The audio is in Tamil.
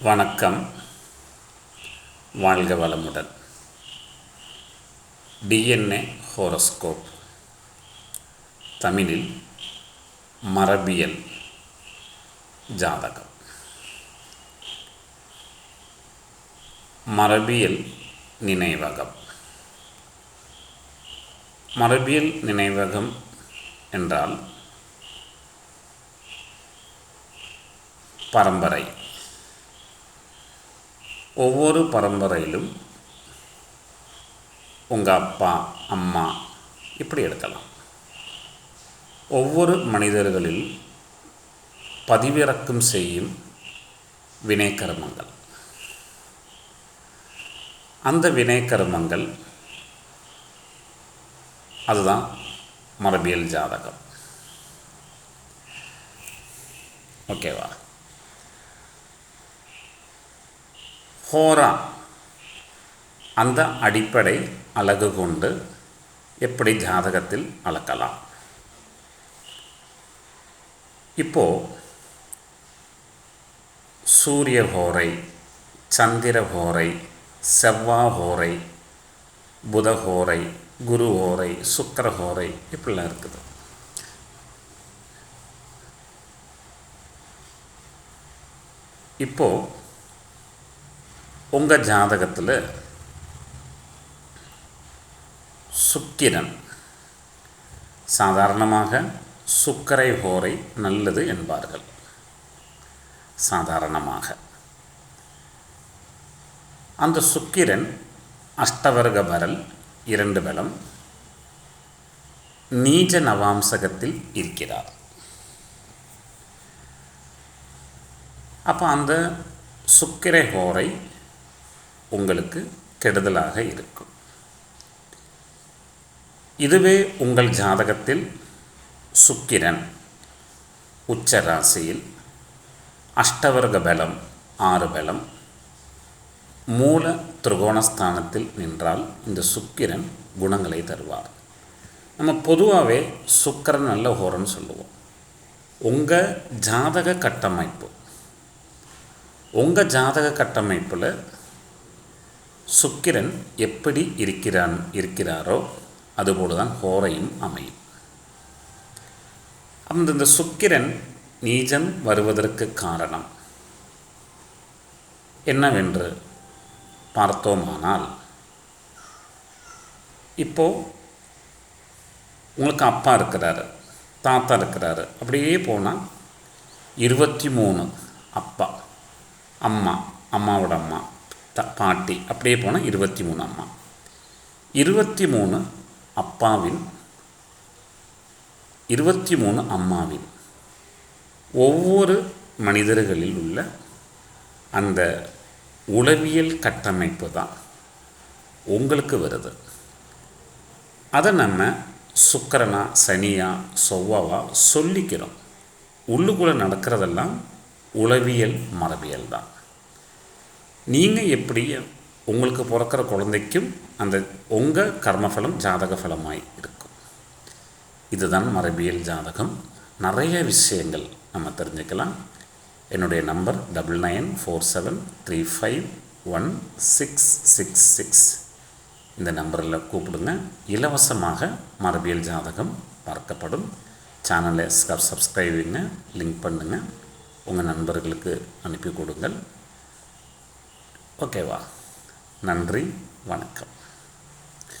வணக்கம். வாழ்க வளமுடன். டிஎன்ஏ ஹோரோஸ்கோப் தமிழில் மரபியல் ஜாதகம். மரபியல் நினைவகம். மரபியல் நினைவகம் என்றால் பரம்பரை. ஒவ்வொரு பரம்பரையிலும் உங்கள் அப்பா அம்மா இப்படி எடுக்கலாம். ஒவ்வொரு மனிதர்களில் பதிவிறக்கம் செய்யும் வினைக்கர்மங்கள். அந்த வினைக்கர்மங்கள் அதுதான் மரபியல் ஜாதகம். ஓகேவா? ஹோரா. அந்த அடிப்படை அழகு கொண்டு எப்படி ஜாதகத்தில் அளக்கலாம். இப்போ சூரிய ஹோரை சந்திர ஹோரை செவ்வா ஹோரை புத ஹோரை குரு ஹோரை சுக்கர ஹோரை இப்படிலாம் இருக்குது. இப்போது உங்கள் ஜாதகத்தில் சுக்கிரன் சாதாரணமாக சுக்கரை ஹோரை நல்லது என்பார்கள். சாதாரணமாக. அந்த சுக்கிரன் அஷ்டவர்க வரல் இரண்டு பலம் நீஜ நவாம்சகத்தில் இருக்கிறார். அப்போ அந்த சுக்கிரை ஹோரை உங்களுக்கு கெடுதலாக இருக்கும். இதுவே உங்கள் ஜாதகத்தில் சுக்கிரன் உச்ச ராசியில் அஷ்டவர்க பலம் ஆறு பலம் மூல திரிகோணஸ்தானத்தில் நின்றால் இந்த சுக்கிரன் குணங்களை தருவார். நம்ம பொதுவாகவே சுக்கரன் நல்ல ஹோரன்னு சொல்லுவோம். உங்கள் ஜாதக கட்டமைப்பு உங்கள் ஜாதக கட்டமைப்பில் சுக்கிரன் எப்படி இருக்கிறான் இருக்கிறாரோ அதுபோல தான் ஹோரையும் அமையும். அந்த இந்த சுக்கிரன் நீஜம் வருவதற்கு காரணம் என்னவென்று பார்த்தோமானால் இப்போ உங்களுக்கு அப்பா இருக்கிறாரு தாத்தா இருக்கிறாரு அப்படியே போனால் இருபத்தி மூணு அப்பா அம்மா அம்மாவோட அம்மா. த பாட்டி. அப்படியே போனால் இருபத்தி மூணு அம்மா இருபத்தி மூணு அப்பாவின் இருபத்தி மூணு அம்மாவின். ஒவ்வொரு மனிதர்களில் உள்ள அந்த உளவியல் கட்டமைப்பு தான் உங்களுக்கு வருது. அதை நம்ம சுக்கரனா சனியா சொவ்வாவா சொல்லிக்கிறோம். உள்ளுக்குள்ளே நடக்கிறதெல்லாம் உளவியல் மரபியல் தான். நீங்கள் எப்படி உங்களுக்கு பிறக்கிற குழந்தைக்கும் அந்த உங்கள் கர்மஃபலம் ஜாதக ஃபலமாய் இருக்கும். இதுதான் மரபியல் ஜாதகம். நிறைய விஷயங்கள் நம்ம தெரிஞ்சுக்கலாம். என்னுடைய number double nine four seven three five one six six six இந்த நம்பரில் கூப்பிடுங்க. இலவசமாக மரபியல் ஜாதகம் பார்க்கப்படும். சேனலை சப்ஸ்கிரைபிங்க லிங்க் பண்ணுங்கள் உங்கள் நண்பர்களுக்கு அனுப்பி கொடுங்கள். ஓகேவா? நன்றி வணக்கம்.